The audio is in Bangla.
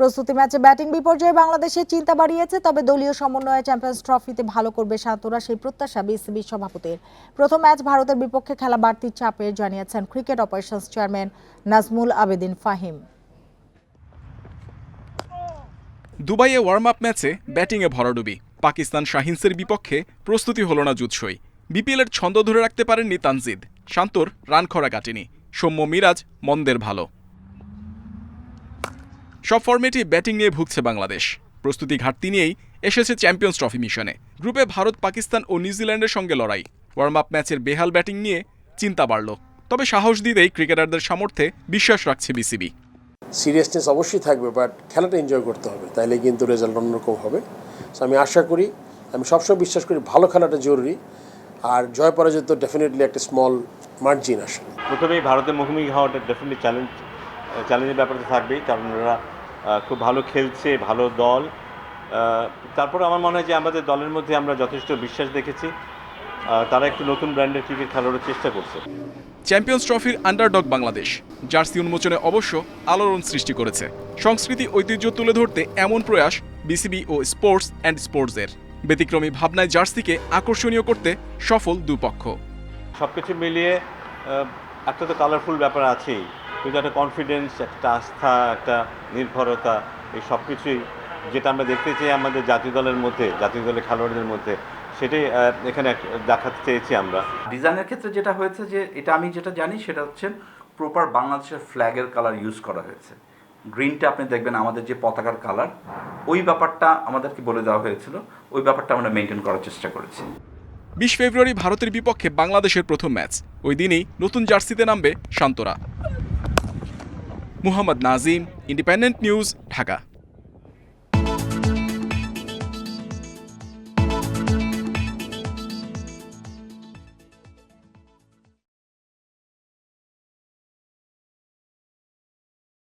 প্রস্তুতি ম্যাচে ব্যাটিং বিপর্যয়ে বাংলাদেশের চিন্তা বাড়িয়েছে, তবে দলীয় সমন্বয়ে চ্যাম্পিয়ন্স ট্রফিতে ভালো করবে শান্তরা সেই প্রত্যাশা বিসিবি সভাপতির। প্রথম ম্যাচ ভারতের বিপক্ষে খেলা বাড়তি চাপে জানিয়েছেন cricket operations chairman Nazmul Abedin Fahim. দুবাইয়ে ওয়ার্ম আপ ম্যাচে ব্যাটিংয়ে ভরাডুবি। পাকিস্তান শাহিনসের বিপক্ষে প্রস্তুতি হল না জুৎসই। বিপিএলের ছন্দ ধরে রাখতে পারেননি তানজিদ। শান্তর রান খরা কাটেনি। সৌম্য মিরাজ মন্দের ভালো। সব ফর্মেটই ব্যাটিং নিয়ে ভুগছে বাংলাদেশ। প্রস্তুতি ঘাটতি নিয়েই এসেছে চ্যাম্পিয়ন্স ট্রফি মিশনে। গ্রুপে ভারত পাকিস্তান ও নিউজিল্যান্ডের সঙ্গে লড়াই। ওয়ার্ম আপ ম্যাচের বেহাল ব্যাটিং নিয়ে চিন্তা বাড়ল। তবে সাহস দিতেই ক্রিকেটারদের সামর্থ্যে বিশ্বাস রাখছে বিসিবি। সিরিয়াসনেস অবশ্যই থাকবে বাট খেলাটা এনজয় করতে হবে। তাইলে কিন্তু রেজাল্ট অন্যরকম হবে। সো আমি আশা করি আমি সবসময় বিশ্বাস করি ভালো খেলাটা জরুরি। আর জয় পরাজয় তো ডেফিনেটলি একটা স্মল মার্জিন আসলে। প্রথমেই ভারতের মুখোমুখি হওয়াটা ডেফিনেটলি চ্যালেঞ্জ চ্যালেঞ্জের ব্যাপারটা থাকবেই কারণ ওরা খুব ভালো খেলছে ভালো দল। তারপর আমার মনে হয় যে আমাদের দলের মধ্যে আমরা যথেষ্ট বিশ্বাস দেখেছি। তারা একটু নতুন ব্র্যান্ডের ক্রিকেট খেলার চেষ্টা করছে। চ্যাম্পিয়ন্স ট্রফির আন্ডারডগ বাংলাদেশ। জার্সি উন্মোচনে অবশ্য আলোড়ন সৃষ্টি করেছে। সংস্কৃতি ঐতিহ্য তুলে ধরতে এমন প্রয়াস বিসিবি ও স্পোর্টস অ্যান্ড স্পোর্টসের ব্যতিক্রমী ভাবনায় জার্সিকে আকর্ষণীয় করতে সফল দুপক্ষ। সব কিছু মিলিয়ে একটা তো কালারফুল ব্যাপার আছেই। কিন্তু একটা কনফিডেন্স একটা আস্থা একটা নির্ভরতা এই সব কিছুই যেটা আমরা দেখতে চাই আমাদের জাতীয় দলের মধ্যে জাতীয় দলের খেলোয়াড়দের মধ্যে সেটাই এখানে দেখাতে চেয়েছি আমরা। ডিজাইনের ক্ষেত্রে যেটা হয়েছে যে এটা আমি যেটা জানি সেটা হচ্ছে প্রপার বাংলাদেশের ফ্ল্যাগের কালার ইউজ করা হয়েছে। গ্রিনটা আপনি দেখবেন আমাদের যে পতাকার কালার ওই ব্যাপারটা আমাদেরকে বলে দেওয়া হয়েছিল ওই ব্যাপারটা আমরা মেনটেন করার চেষ্টা করেছি। বিশ ফেব্রুয়ারি ভারতের বিপক্ষে বাংলাদেশের প্রথম ম্যাচ ওই দিনই নতুন জার্সিতে নামবে শান্তরা। Muhammad Nazim independent news Dhaka.